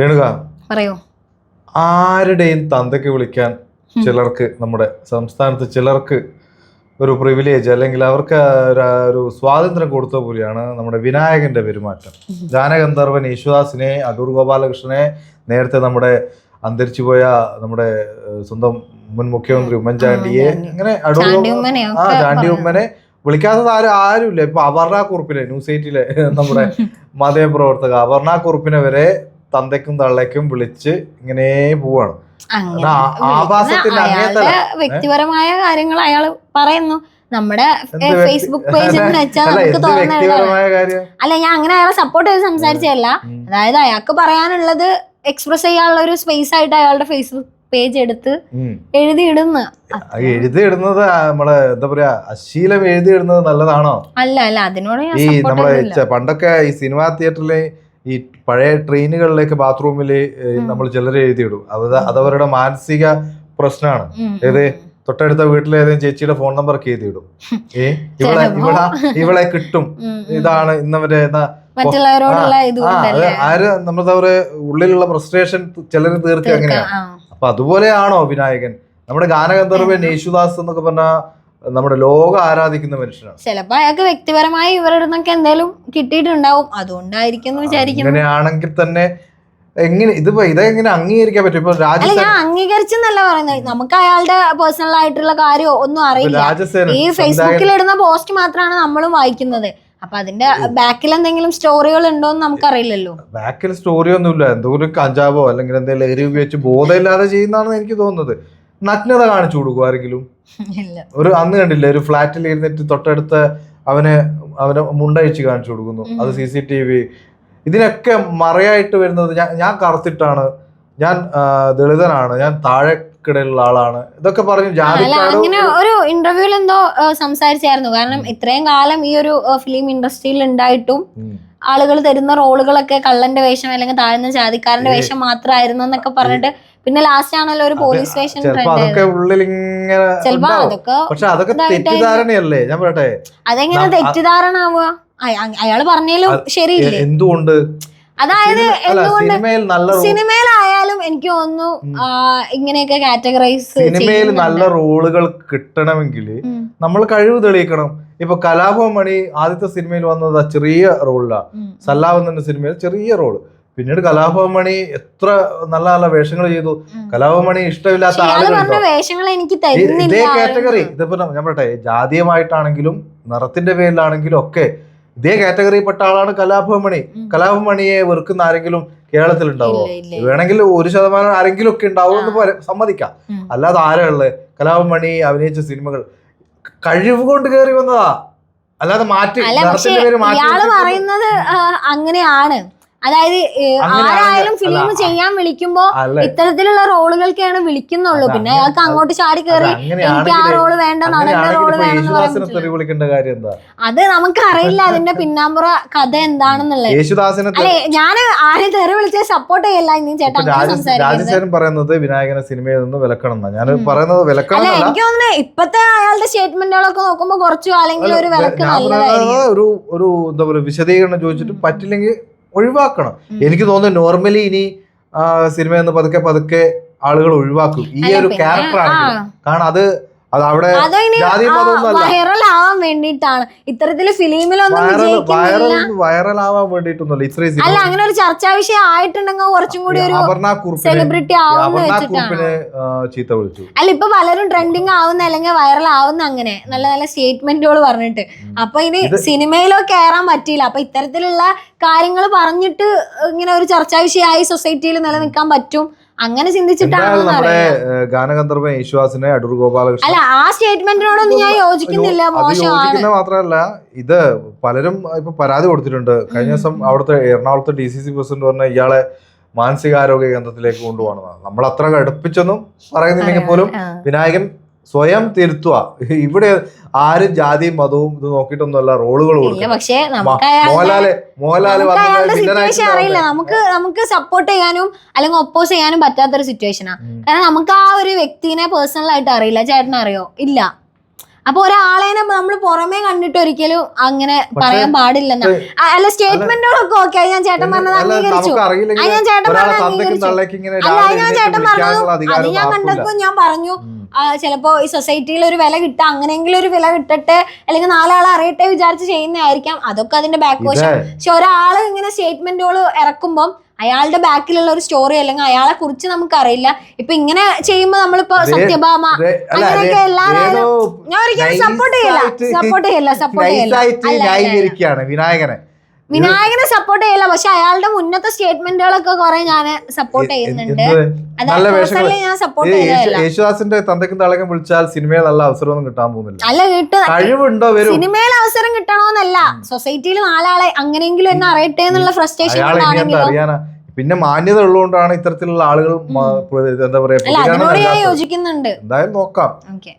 രേണുക പറയൂ. ആരുടെയും തന്തയ്ക്ക് വിളിക്കാൻ ചിലർക്ക് നമ്മുടെ സംസ്ഥാനത്ത് ചിലർക്ക് ഒരു പ്രിവിലേജ് അല്ലെങ്കിൽ അവർക്ക് ഒരു- സ്വാതന്ത്ര്യം കൊടുത്ത പോലെയാണ് നമ്മുടെ വിനായകന്റെ പെരുമാറ്റം. ഗാനഗന്ധർവൻ യേശുദാസിനെ അടൂർ ഗോപാലകൃഷ്ണനെ നേരത്തെ നമ്മുടെ അന്തരിച്ചു പോയ നമ്മുടെ സ്വന്തം മുൻ മുഖ്യമന്ത്രി ഉമ്മൻചാണ്ടിയെ ഉമ്മൻചാണ്ടി. അങ്ങനെ അടൂർ ആ ചാണ്ടി ഉമ്മനെ വിളിക്കാത്തത് ആരും ആരുമില്ല. ഇപ്പൊ അപർണ കുറുപ്പിനെ ന്യൂസ് എയ്റ്റിലെ നമ്മുടെ മതപ്രവർത്തക അപർണ കുറുപ്പിനെ വരെ തന്തയ്ക്കും തള്ളയ്ക്കും വിളിച്ച് ഇങ്ങനെ പോവാണ്. വ്യക്തിപരമായ കാര്യങ്ങൾ അയാൾ പറയുന്നു. നമ്മുടെ ഫേസ്ബുക്ക് പേജ് എന്ന് വെച്ചാൽ നമുക്ക് തോന്നുന്നത് അല്ല ഞാൻ അങ്ങനെ അയാളെ സപ്പോർട്ട് ചെയ്ത് സംസാരിച്ചതല്ല. അതായത് അയാൾക്ക് പറയാനുള്ളത് എക്സ്പ്രസ് ചെയ്യാനുള്ള ഒരു സ്പേസ് ആയിട്ട് അയാളുടെ ഫേസ്ബുക്ക് പേജ് എടുത്ത്. എഴുതിയിടുന്ന. എഴുതിയിടുന്നത് നമ്മൾ എന്താ പറയാ അശീലം എഴുതിയിടുന്നത് നല്ലതാണോ? അല്ല അല്ല അതിനോട് ഈ നമ്മളെ പണ്ടൊക്കെ ഈ സിനിമാ തിയേറ്ററിലെ ഈ പഴയ ട്രെയിനുകളിലേക്ക് ബാത്റൂമിൽ നമ്മൾ ചിലർ എഴുതിയിടും. അത് അതവരുടെ മാനസിക പ്രശ്നമാണ്. ഏത്? തൊട്ടടുത്ത വീട്ടിലെ ഏതെങ്കിലും ചേച്ചിയുടെ ഫോൺ നമ്പർ ഒക്കെ എഴുതിയിടും. ഏ ഇവിടെ ഇവിടെ ഇവളെ ഇവളെ കിട്ടും. ഇതാണ് ഇന്നവരെ ആര് നമ്മുടെ അവർ ഉള്ളിലുള്ള ഫ്രസ്ട്രേഷൻ ചിലർ തീർക്കുക എങ്ങനെയാണ്. അപ്പൊ അതുപോലെയാണോ വിനായകൻ? നമ്മുടെ ഗാനഗന്ധർവൻ യേശുദാസ് എന്നൊക്കെ പറഞ്ഞ നമ്മുടെ ലോകം ആരാധിക്കുന്ന മനുഷ്യനാണ്. ചിലപ്പോ അയാൾക്ക് വ്യക്തിപരമായി ഇവരുടെ നിന്നൊക്കെ എന്തെങ്കിലും കിട്ടിയിട്ടുണ്ടാവും. അതുകൊണ്ടായിരിക്കും എന്ന് വിചാരിക്കുന്നു. അങ്ങനെയാണെങ്കിൽ തന്നെ എങ്ങനെ ഇതിപ്പോ ഇതെങ്ങനെ അംഗീകരിക്കാൻ പറ്റും? ഇപ്പൊ ഞാൻ അംഗീകരിച്ചെന്നല്ല പറയുന്നത്. നമുക്ക് അയാളുടെ പേഴ്സണൽ ആയിട്ടുള്ള കാര്യം ഒന്നും അറിയില്ല. ഈ ഫേസ്ബുക്കിൽ ഇടുന്ന പോസ്റ്റ് മാത്രമാണ് നമ്മളും വായിക്കുന്നത്. അപ്പൊ അതിന്റെ ബാക്കിൽ എന്തെങ്കിലും സ്റ്റോറികൾ ഉണ്ടോ എന്ന് നമുക്കറിയില്ലല്ലോ ബാക്കിൽ സ്റ്റോറി ഒന്നുമില്ല. ഒരു കഞ്ചാവോ അല്ലെങ്കിൽ എന്തെങ്കിലും എരി ഉപയോഗിച്ച് ബോധമില്ലാതെ ചെയ്യുന്നതാണെന്ന് എനിക്ക് തോന്നുന്നത്. നഗ്നത കാണിച്ചു കൊടുക്കും ആരെങ്കിലും? ഒരു അന്ന് കണ്ടില്ല ഒരു ഫ്ലാറ്റിൽ ഇരുന്നിട്ട് തൊട്ടടുത്ത് അവന് അവനെ മുണ്ടഴിച്ച് കാണിച്ചു കൊടുക്കുന്നു. അത് സി സി ടി വി. ഇതിനൊക്കെ മറയായിട്ട് വരുന്നത് ഞാൻ ഞാൻ കറുത്തിട്ടാണ്. ഞാൻ ദളിതനാണ്. ഞാൻ താഴെ ആളാണ്. ഇതൊക്കെ പറഞ്ഞു അങ്ങനെ ഒരു ഇന്റർവ്യൂവിൽ എന്തോ സംസാരിച്ചായിരുന്നു. കാരണം ഇത്രയും കാലം ഈ ഒരു ഫിലിം ഇൻഡസ്ട്രിയിൽ ഉണ്ടായിട്ടും ആളുകൾ തരുന്ന റോളുകളൊക്കെ കള്ളന്റെ വേഷം അല്ലെങ്കിൽ താഴ്ന്ന ജാതിക്കാരന്റെ വേഷം മാത്രമായിരുന്നു എന്നൊക്കെ പറഞ്ഞിട്ട് പിന്നെ ലാസ്റ്റ് ആണല്ലോ ഒരു പോലീസ് സ്റ്റേഷൻ അതൊക്കെ ഉള്ളിൽ ഇങ്ങനെ ചിലപ്പോ അതൊക്കെ പക്ഷെ അതൊക്കെ. തെറ്റിദ്ധാരണയല്ലേ? ഞാൻ പറയട്ടെ. അതെങ്ങനെ തെറ്റിദ്ധാരണ ആവുക അയാൾ പറഞ്ഞാലും ശരിയില്ല? എന്തുകൊണ്ട്? അതായത് എന്തുകൊണ്ട് സിനിമയിൽ നല്ല റോ- സിനിമയിലായാലും എനിക്ക് തോന്നുന്നു ഇങ്ങനെയൊക്കെ കാറ്റഗറൈസ് സിനിമയിൽ നല്ല റോളുകൾ കിട്ടണമെങ്കിൽ നമ്മൾ കഴിവ് തെളിയിക്കണം. ഇപ്പൊ കലാഭവൻ മണി ആദ്യത്തെ സിനിമയിൽ വന്നത് ചെറിയ റോളിലാണ് സല്ലാവ് എന്ന സിനിമയിൽ ചെറിയ റോൾ. പിന്നീട് കലാഭവമണി എത്ര നല്ല നല്ല വേഷങ്ങൾ ചെയ്തു. കലാഭവമണി ഇഷ്ടമില്ലാത്ത ഈ- ഇതേ കാറ്റഗറി ഇതിപ്പോ ഞാൻ പറയട്ടെ ജാതീയമായിട്ടാണെങ്കിലും നിറത്തിന്റെ പേരിലാണെങ്കിലും ഒക്കെ ഇതേ കാറ്റഗറിയിൽപ്പെട്ട ആളാണ് കലാഭവമണി. കലാഭവമണിയെ. വെറുക്കുന്ന ആരെങ്കിലും കേരളത്തിൽ ഉണ്ടാവോ. വേണമെങ്കിൽ ഒരു ശതമാനം ആരെങ്കിലും ഒക്കെ ഉണ്ടാവും എന്ന് സമ്മതിക്കാം. അല്ലാതെ ആരാൾ കലാഭവമണി അഭിനയിച്ച സിനിമകൾ. കഴിവ് കൊണ്ട് കയറി വന്നതാ. അല്ലാതെ മാറ്റി ഇയാൾ പറയുന്നത് അങ്ങനെയാണ്. അതായത് ആരായാലും ഫിലിം ചെയ്യാൻ വിളിക്കുമ്പോ ഇത്തരത്തിലുള്ള റോളുകൾക്കാണ് വിളിക്കുന്നുള്ളൂ. പിന്നെ അയാൾക്ക് അങ്ങോട്ട് ചാടി കയറി എനിക്ക് ആ റോൾ വേണ്ട നടന്റെ റോൾ വേണം അത് നമുക്കറിയില്ല. അതിന്റെ പിന്നാമ്പുറ കഥ എന്താണെന്നുള്ളത്. യേശുദാസിനെ അല്ലെ ഞാൻ ആരും തെറി വിളിച്ച് സപ്പോർട്ട് ചെയ്യല്ല. ഇനി ചേട്ടാ പറയുന്നത് വിനായകനെ സിനിമയിൽ നിന്ന് വിലക്കണം ഞാൻ പറയുന്നത് വിലക്കണം അല്ല എനിക്ക് തോന്നുന്നു ഇപ്പത്തെ അയാളുടെ സ്റ്റേറ്റ്മെന്റുകളൊക്കെ നോക്കുമ്പോ കുറച്ചു അല്ലെങ്കിൽ ഒരു വിലക്ക് നല്ലതായിരിക്കും. ഒരു ഒരു എന്താ പറയുക വിശദീകരണം ചോദിച്ചിട്ട്. പറ്റില്ലെങ്കിൽ ഒഴിവാക്കണം. എനിക്ക് തോന്നുന്നു നോർമലി ഇനി സിനിമ എന്ന് പതുക്കെ പതുക്കെ ആളുകൾ ഒഴിവാക്കും. ഈ ഒരു ക്യാരക്ടറാണ് കാരണം അത് അത് അവിടെ ആവാൻ വേണ്ടിയിട്ടാണ്. ഇത്തരത്തിൽ ഫിലിമിലൊന്നും ആവാൻ വേണ്ടിയിട്ടൊന്നുമല്ല. ഇത്രയും അല്ല അങ്ങനെ ഒരു ചർച്ചാ വിഷയം ആയിട്ടുണ്ടെങ്കിൽ കുറച്ചും കൂടി ഒരു സെലിബ്രിറ്റി ചീത്ത വിളിച്ചു. അല്ല ഇപ്പൊ പലരും ട്രെൻഡിങ് ആവുന്ന അല്ലെങ്കിൽ വൈറൽ ആവുന്ന അങ്ങനെ നല്ല നല്ല സ്റ്റേറ്റ്മെന്റുകൾ പറഞ്ഞിട്ട്. അപ്പൊ ഇനി ഇത് സിനിമയിലോ കയറാൻ പറ്റിയില്ല. അപ്പൊ ഇത്തരത്തിലുള്ള കാര്യങ്ങൾ പറഞ്ഞിട്ട് ഇങ്ങനെ ഒരു ചർച്ചാ വിഷയമായി സൊസൈറ്റിയിൽ നിലനിൽക്കാൻ പറ്റും. അങ്ങനെ ചിന്തിച്ചിട്ടാണ് ഗാനഗന്ധർവൻ യേശുവാസിനെ അടൂർ ഗോപാലകൃഷ്ണൻ അല്ല ആ സ്റ്റേറ്റ്മെന്റിനോടൊന്നും ഞാൻ യോജിക്കുന്നില്ല യോജിക്കുന്നത് മാത്രമല്ല ഇത് പലരും ഇപ്പൊ പരാതി കൊടുത്തിട്ടുണ്ട്. കഴിഞ്ഞ ദിവസം അവിടുത്തെ എറണാകുളത്തെ ഡി സി സി പ്രസിഡന്റ് പറഞ്ഞ ഇയാളെ മാനസികാരോഗ്യ കേന്ദ്രത്തിലേക്ക് കൊണ്ടുപോകണം നമ്മൾ അത്ര കടുപ്പിച്ചൊന്നും പറയുന്നില്ലെങ്കിൽ പോലും വിനായകൻ സ്വയം തിരുത്തുക. ഇവിടെ ആരും ജാതിയും മതവും ഇത് നോക്കിയിട്ടൊന്നുമല്ല റോളുകൾ പക്ഷെ മോഹൻലാൽ മോഹൻലാൽ അറിയില്ല. നമുക്ക് നമുക്ക് സപ്പോർട്ട് ചെയ്യാനും അല്ലെങ്കിൽ ഒപ്പോസ് ചെയ്യാനും പറ്റാത്തൊരു സിറ്റുവേഷനാ കാരണം നമുക്ക് ആ ഒരു വ്യക്തിനെ പേഴ്സണൽ ആയിട്ട് അറിയില്ല. ചേട്ടൻ അറിയോ ഇല്ല. അപ്പൊ ഒരാളെ നമ്മൾ പുറമേ കണ്ടിട്ട് ഒരിക്കലും അങ്ങനെ പറയാൻ പാടില്ലെന്ന. അല്ല സ്റ്റേറ്റ്മെന്റുകളൊക്കെ ഓക്കെ. ഞാൻ ചേട്ടൻ പറഞ്ഞത് അംഗീകരിച്ചു. അത് ഞാൻ ചേട്ടൻ പറഞ്ഞത് അംഗീകരിച്ചു. അല്ല അത് ഞാൻ ചേട്ടൻ പറഞ്ഞത് അത് ഞാൻ. കണ്ടപ്പോ ഞാൻ പറഞ്ഞു ചിലപ്പോ ഈ സൊസൈറ്റിയിൽ ഒരു വില കിട്ട അങ്ങനെയെങ്കിലും ഒരു വില കിട്ടട്ടെ അല്ലെങ്കിൽ നാലാളെ അറിയട്ടെ വിചാരിച്ച് ചെയ്യുന്നതായിരിക്കാം. അതൊക്കെ അതിന്റെ ബാക്ക് വശം പക്ഷെ ഒരാൾ ഇങ്ങനെ സ്റ്റേറ്റ്മെന്റുകൾ ഇറക്കുമ്പോൾ അയാളുടെ ബാക്കിലുള്ള ഒരു സ്റ്റോറി അല്ലെങ്കിൽ അയാളെ കുറിച്ച് നമുക്കറിയില്ല. ഇപ്പൊ ഇങ്ങനെ ചെയ്യുമ്പോ നമ്മളിപ്പോ സത്യഭാമ അങ്ങനെയൊക്കെ എല്ലാവരും ഞാൻ ഒരിക്കലും സപ്പോർട്ട് ചെയ്യില്ല. സപ്പോർട്ട് ചെയ്യില്ല സപ്പോർട്ട് ചെയ്യില്ല. വിനായകനെ. വിനായകനെ സപ്പോർട്ട് ചെയ്യില്ല. പക്ഷെ അയാളുടെ മുന്നത്തെ സ്റ്റേറ്റ്മെന്റുകളൊക്കെ കുറെ ഞാൻ സപ്പോർട്ട് ചെയ്യുന്നുണ്ട്. ഞാൻ സപ്പോർട്ട് യേശുദാസിന്റെ തന്തയ്ക്കും തള്ളയ്ക്കും വിളിച്ചാൽ സിനിമയിൽ നല്ല അവസരമൊന്നും കിട്ടാൻ പോകുന്നില്ല. അല്ല കിട്ടും കഴിവുണ്ടോ സിനിമയിൽ അവസരം കിട്ടണോന്നല്ല. സൊസൈറ്റിയിൽ നാലാളെ അങ്ങനെയെങ്കിലും എന്നെ അറിയട്ടെ എന്നുള്ള ഫ്രസ്ട്രേഷൻ പിന്നെ മാന്യത ഉള്ളതുകൊണ്ടാണ് ഇത്തരത്തിലുള്ള ആളുകൾ എന്താ പറയാ യോജിക്കുന്നുണ്ട്. എന്തായാലും നോക്കാം. ഓക്കെ